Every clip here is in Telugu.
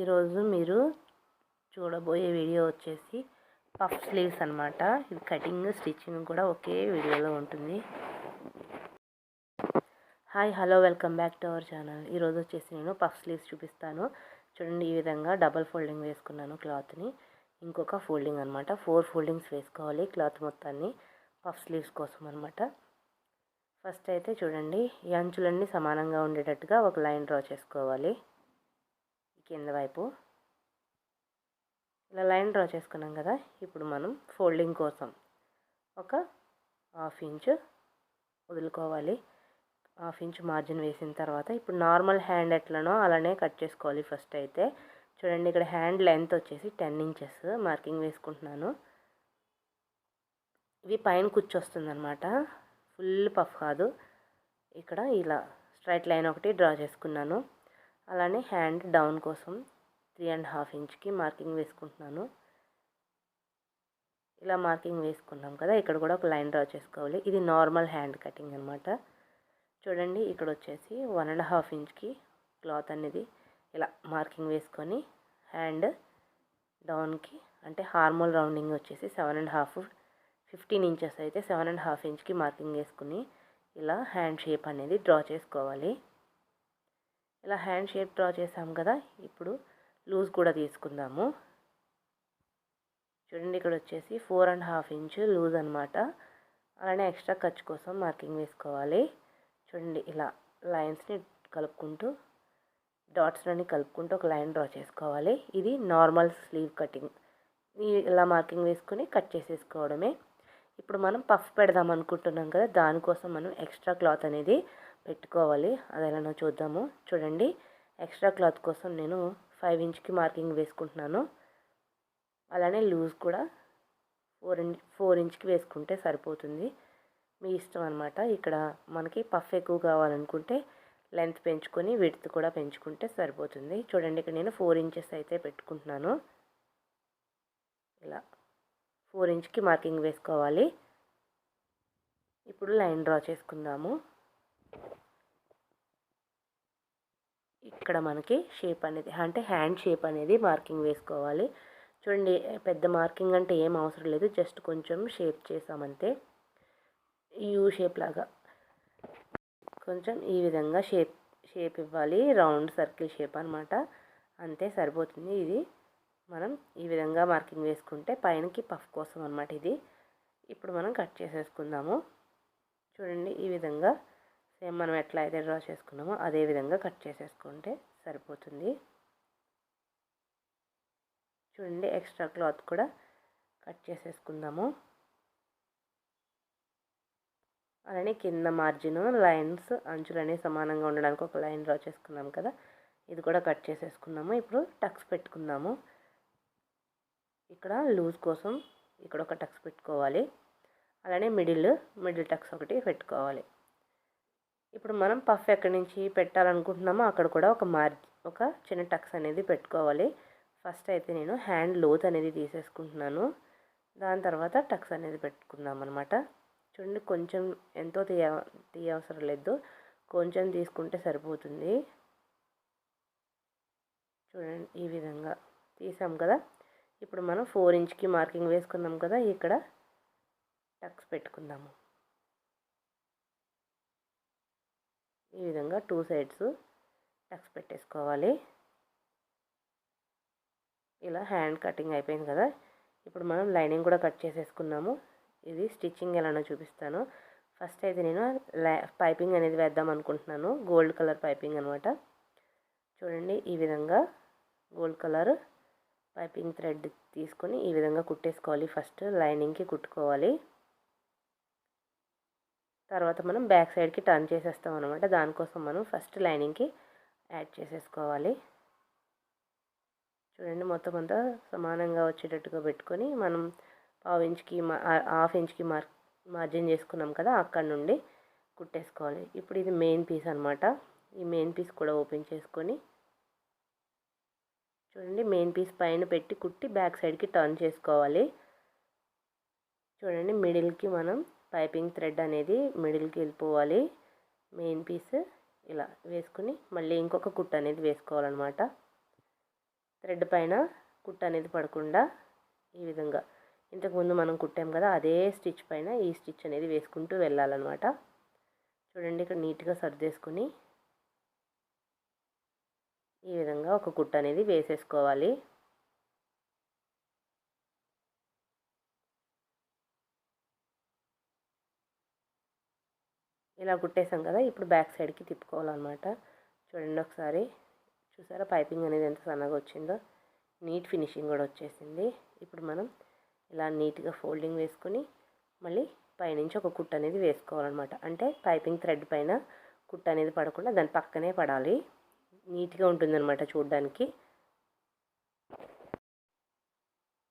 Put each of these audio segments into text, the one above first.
ఈరోజు మీరు చూడబోయే వీడియో వచ్చేసి పఫ్ స్లీవ్స్ అనమాట ఇది కటింగ్ స్టిచ్చింగ్ కూడా ఒకే వీడియోలో ఉంటుంది. Hi hello welcome back to our channel. ఈరోజు వచ్చేసి నేను పఫ్ స్లీవ్స్ చూపిస్తాను. చూడండి ఈ విధంగా డబల్ ఫోల్డింగ్ వేసుకున్నాను క్లాత్ని. ఇంకొక ఫోల్డింగ్ అనమాట ఫోర్ ఫోల్డింగ్స్ వేసుకోవాలి క్లాత్ మొత్తాన్ని పఫ్ స్లీవ్స్ కోసం అనమాట ఫస్ట్ అయితే చూడండి ఈ అంచులన్నీ సమానంగా ఉండేటట్టుగా ఒక లైన్ డ్రా చేసుకోవాలి. కింద వైపు. ఇలా లైన్ డ్రా చేసుకున్నాం కదా ఇప్పుడు మనం ఫోల్డింగ్ కోసం ఒక హాఫ్ ఇంచ్ వదులుకోవాలి. హాఫ్ ఇంచ్ మార్జిన్ వేసిన తర్వాత ఇప్పుడు నార్మల్ హ్యాండ్ ఎట్లనో అలానే కట్ చేసుకోవాలి ఫస్ట్ అయితే. చూడండి ఇక్కడ హ్యాండ్ లెంత్ వచ్చేసి టెన్ ఇంచెస్ మార్కింగ్ వేసుకుంటున్నాను. ఇవి పైన కూర్చొస్తుందనమాట ఫుల్ పఫ్ కాదు. ఇక్కడ ఇలా స్ట్రైట్ లైన్ ఒకటి డ్రా చేసుకున్నాను. అలానే హ్యాండ్ డౌన్ కోసం త్రీ అండ్ హాఫ్ ఇంచ్కి మార్కింగ్ వేసుకుంటున్నాను. ఇలా మార్కింగ్ వేసుకున్నాం కదా ఇక్కడ కూడా ఒక లైన్ డ్రా చేసుకోవాలి. ఇది నార్మల్ హ్యాండ్ కటింగ్ అనమాట చూడండి ఇక్కడ వచ్చేసి వన్ అండ్ హాఫ్ ఇంచ్కి క్లాత్ అనేది ఇలా మార్కింగ్ వేసుకొని హ్యాండ్ డౌన్కి అంటే హార్మోల్ రౌండింగ్ వచ్చేసి seven and half fifteen inches అయితే సెవెన్ అండ్ హాఫ్ ఇంచ్కి మార్కింగ్ వేసుకుని ఇలా హ్యాండ్ షేప్ అనేది డ్రా చేసుకోవాలి. ఇలా హ్యాండ్ షేప్ డ్రా చేసాం కదా ఇప్పుడు లూజ్ కూడా తీసుకుందాము. చూడండి ఇక్కడ వచ్చేసి four and half inch loose అనమాట అలానే ఎక్స్ట్రా ఖర్చు కోసం మార్కింగ్ వేసుకోవాలి. చూడండి ఇలా లైన్స్ని కలుపుకుంటూ డాట్స్లని కలుపుకుంటూ ఒక లైన్ డ్రా చేసుకోవాలి. ఇది నార్మల్ స్లీవ్ కటింగ్. ఇలా మార్కింగ్ వేసుకుని కట్ చేసేసుకోవడమే. ఇప్పుడు మనం పఫ్ పెడదాం అనుకుంటున్నాం కదా దానికోసం మనం ఎక్స్ట్రా క్లాత్ అనేది పెట్టుకోవాలి. అది ఎలానో చూద్దాము. చూడండి ఎక్స్ట్రా క్లాత్ కోసం నేను ఫైవ్ ఇంచ్కి మార్కింగ్ వేసుకుంటున్నాను. అలానే లూజ్ కూడా ఫోర్ ఇంచ్ ఫోర్ ఇంచ్కి వేసుకుంటే సరిపోతుంది. మీ ఇష్టం అనమాట ఇక్కడ మనకి పఫ్ ఎక్కువ కావాలనుకుంటే లెంత్ పెంచుకొని విడ్త్ కూడా పెంచుకుంటే సరిపోతుంది. చూడండి ఇక్కడ నేను ఫోర్ ఇంచెస్ అయితే పెట్టుకుంటున్నాను. ఇలా ఫోర్ ఇంచ్కి మార్కింగ్ వేసుకోవాలి. ఇప్పుడు లైన్ డ్రా చేసుకుందాము. ఇక్కడ మనకి షేప్ అనేది అంటే హ్యాండ్ షేప్ అనేది మార్కింగ్ వేసుకోవాలి. చూడండి పెద్ద మార్కింగ్ అంటే ఏం అవసరం లేదు జస్ట్ కొంచెం షేప్ చేసామంతే. యూ షేప్ లాగా. కొంచెం ఈ విధంగా షేప్ షేప్ ఇవ్వాలి రౌండ్ సర్కిల్ షేప్ అనమాట అంతే సరిపోతుంది ఇది. మనం ఈ విధంగా మార్కింగ్ వేసుకుంటే పైనకి పఫ్ కోసం అనమాట ఇది. ఇప్పుడు మనం కట్ చేసేసుకుందాము. చూడండి ఈ విధంగా సేమ్ మనం ఎట్లా అయితే డ్రా చేసుకున్నామో అదే విధంగా కట్ చేసేసుకుంటే సరిపోతుంది. చూడండి ఎక్స్ట్రా క్లాత్ కూడా కట్ చేసేసుకుందాము. అలానే కింద మార్జిన్ లైన్స్ అంచులనే సమానంగా ఉండడానికి ఒక లైన్ డ్రా చేసుకున్నాం కదా ఇది కూడా కట్ చేసేసుకున్నాము. ఇప్పుడు టక్స్ పెట్టుకుందాము. ఇక్కడ లూజ్ కోసం ఇక్కడ ఒక టక్స్ పెట్టుకోవాలి. అలానే మిడిల్ మిడిల్ టక్స్ ఒకటి పెట్టుకోవాలి. ఇప్పుడు మనం పఫ్ ఎక్కడి నుంచి పెట్టాలనుకుంటున్నామో అక్కడ కూడా ఒక మార్ ఒక చిన్న టక్స్ అనేది పెట్టుకోవాలి. ఫస్ట్ అయితే నేను హ్యాండ్ లోత్ అనేది తీసేసుకుంటున్నాను. దాని తర్వాత టక్స్ అనేది పెట్టుకుందాం అనమాట చూడండి కొంచెం ఎంతో తీయ తీయవసరం లేదు. కొంచెం తీసుకుంటే సరిపోతుంది. చూడండి ఈ విధంగా తీసాం కదా. ఇప్పుడు మనం ఫోర్ ఇంచ్కి మార్కింగ్ వేసుకున్నాం కదా ఇక్కడ టక్స్ పెట్టుకుందాము. ఈ విధంగా టూ సైడ్స్ టక్స్ పెట్టేసుకోవాలి. ఇలా హ్యాండ్ కటింగ్ అయిపోయింది కదా. ఇప్పుడు మనం లైనింగ్ కూడా కట్ చేసేసుకున్నాము. ఇది స్టిచ్చింగ్ ఎలానో చూపిస్తాను. ఫస్ట్ అయితే నేను పైపింగ్ అనేది వేద్దాం అనుకుంటున్నాను. గోల్డ్ కలర్ పైపింగ్ అనమాట చూడండి ఈ విధంగా గోల్డ్ కలర్ పైపింగ్ థ్రెడ్ తీసుకొని ఈ విధంగా కుట్టేసుకోవాలి. ఫస్ట్ లైనింగ్కి కుట్టుకోవాలి. తర్వాత మనం బ్యాక్ సైడ్కి టర్న్ చేసేస్తాం అనమాట దానికోసం మనం ఫస్ట్ లైనింగ్కి యాడ్ చేసేసుకోవాలి. చూడండి మొత్తం అంతా సమానంగా వచ్చేటట్టుగా పెట్టుకొని మనం పావు ఇంచ్కి హాఫ్ ఇంచ్కి మార్ మార్జిన్ చేసుకున్నాం కదా అక్కడ నుండి కుట్టేసుకోవాలి. ఇప్పుడు ఇది మెయిన్ పీస్ అనమాట ఈ మెయిన్ పీస్ కూడా ఓపెన్ చేసుకొని చూడండి మెయిన్ పీస్ పైన పెట్టి కుట్టి బ్యాక్ సైడ్కి టర్న్ చేసుకోవాలి. చూడండి మిడిల్కి మనం పైపింగ్ థ్రెడ్ అనేది మిడిల్కి వెళ్ళిపోవాలి. మెయిన్ పీస్ ఇలా వేసుకుని మళ్ళీ ఇంకొక కుట్టు అనేది వేసుకోవాలన్నమాట. థ్రెడ్ పైన కుట్ట అనేది పడకుండా ఈ విధంగా. ఇంతకుముందు మనం కుట్టాం కదా అదే స్టిచ్ పైన ఈ స్టిచ్ అనేది వేసుకుంటూ వెళ్ళాలన్నమాట. చూడండి ఇక్కడ నీట్గా సర్దేసుకుని ఈ విధంగా ఒక కుట్ట అనేది వేసేసుకోవాలి. ఇలా కుట్టేసాం కదా ఇప్పుడు బ్యాక్ సైడ్కి తిప్పుకోవాలన్నమాట. చూడండి ఒకసారి. చూసారా? పైపింగ్ అనేది ఎంత సన్నగా వచ్చిందో. నీట్ ఫినిషింగ్ కూడా వచ్చేసింది. ఇప్పుడు మనం ఇలా నీట్గా ఫోల్డింగ్ వేసుకొని మళ్ళీ పైనుంచి ఒక కుట్ట అనేది వేసుకోవాలన్నమాట. అంటే పైపింగ్ థ్రెడ్ పైన కుట్ట అనేది పడకుండా దాని పక్కనే పడాలి. నీట్గా ఉంటుందన్నమాట చూడడానికి.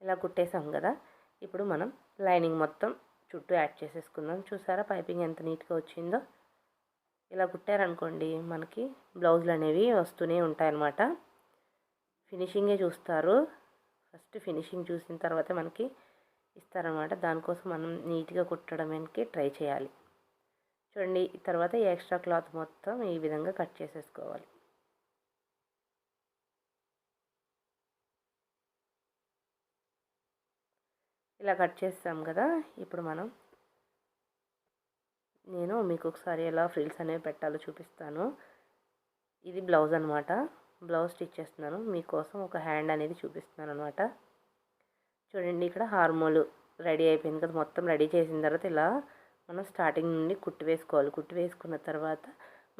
ఇలా కుట్టేసాం కదా. ఇప్పుడు మనం లైనింగ్ మొత్తం చుట్టూ యాడ్ చేసేసుకుందాం. చూసారా పైపింగ్ ఎంత నీట్గా వచ్చిందో? ఇలా కుట్టారనుకోండి మనకి బ్లౌజులు అనేవి వస్తూనే ఉంటాయన్నమాట. ఫినిషింగే చూస్తారు. ఫస్ట్ ఫినిషింగ్ చూసిన తర్వాత మనకి ఇస్తారనమాట దానికోసం మనం నీట్గా కుట్టడానికి ట్రై చేయాలి. చూడండి తర్వాత ఈ ఎక్స్ట్రా క్లాత్ మొత్తం ఈ విధంగా కట్ చేసేసుకోవాలి. ఇలా కట్ చేస్తాం కదా ఇప్పుడు మనం నేను మీకు ఒకసారి ఎలా ఫ్రిల్స్ అనేవి పెట్టాలో చూపిస్తాను. ఇది బ్లౌజ్ అనమాట బ్లౌజ్ స్టిచ్ చేస్తున్నాను. మీకోసం ఒక హ్యాండ్ అనేది చూపిస్తున్నాను అనమాట చూడండి ఇక్కడ హార్మోలు రెడీ అయిపోయింది కదా మొత్తం రెడీ చేసిన తర్వాత ఇలా మనం స్టార్టింగ్ నుండి కుట్టి వేసుకోవాలి. కుట్టి వేసుకున్న తర్వాత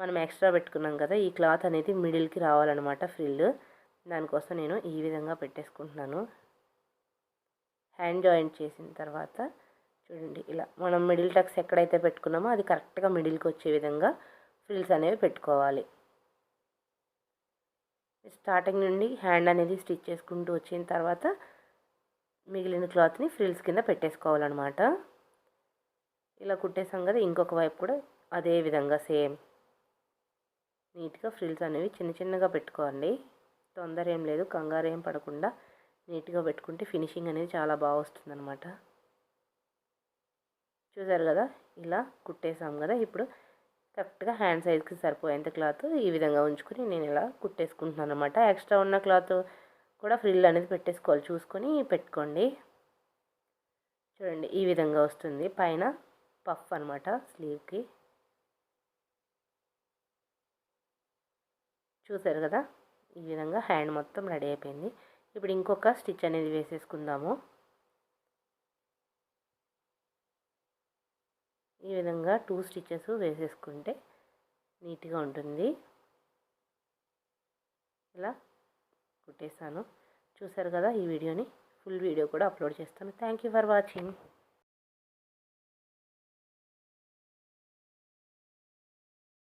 మనం ఎక్స్ట్రా పెట్టుకున్నాం కదా ఈ క్లాత్ అనేది మిడిల్కి రావాలన్నమాట ఫ్రిల్. దానికోసం నేను ఈ విధంగా పెట్టేసుకుంటున్నాను. హ్యాండ్ జాయింట్ చేసిన తర్వాత చూడండి ఇలా మనం మిడిల్ టక్స్ ఎక్కడైతే పెట్టుకున్నామో అది కరెక్ట్గా మిడిల్కి వచ్చే విధంగా ఫ్రిల్స్ అనేవి పెట్టుకోవాలి. స్టార్టింగ్ నుండి హ్యాండ్ అనేది స్టిచ్ చేసుకుంటూ వచ్చిన తర్వాత మిగిలిన క్లాత్ని ఫ్రిల్స్ కింద పెట్టేసుకోవాలన్నమాట. ఇలా కుట్టేసాం కదా ఇంకొక వైపు కూడా అదే విధంగా సేమ్. నీట్గా ఫ్రిల్స్ అనేవి చిన్న చిన్నగా పెట్టుకోండి. తొందర ఏం లేదు కంగారు ఏం పడకుండా నీట్గా పెట్టుకుంటే ఫినిషింగ్ అనేది చాలా బాగా వస్తుంది అనమాట చూసారు కదా? ఇలా కుట్టేసాం కదా? ఇప్పుడు కరెక్ట్గా హ్యాండ్ సైజ్కి సరిపోయేంత క్లాత్ ఈ విధంగా ఉంచుకొని నేను ఇలా కుట్టేసుకుంటున్నాను అనమాట ఎక్స్ట్రా ఉన్న క్లాత్ కూడా ఫ్రిల్ అనేది పెట్టేసుకోవాలి. చూసుకొని పెట్టుకోండి. చూడండి ఈ విధంగా వస్తుంది. పైన పఫ్ అనమాట స్లీవ్కి. చూసారు కదా? ఈ విధంగా హ్యాండ్ మొత్తం రెడీ అయిపోయింది. ఇప్పుడు ఇంకొక స్టిచ్ అనేది వేసేసుకుందాము. ఈ విధంగా టూ స్టిచ్చెస్ వేసేసుకుంటే నీట్గా ఉంటుంది. ఇలా కుట్టేసాను చూసారు కదా ఈ వీడియోని? ఫుల్ వీడియో కూడా అప్లోడ్ చేస్తాను. Thank you for watching.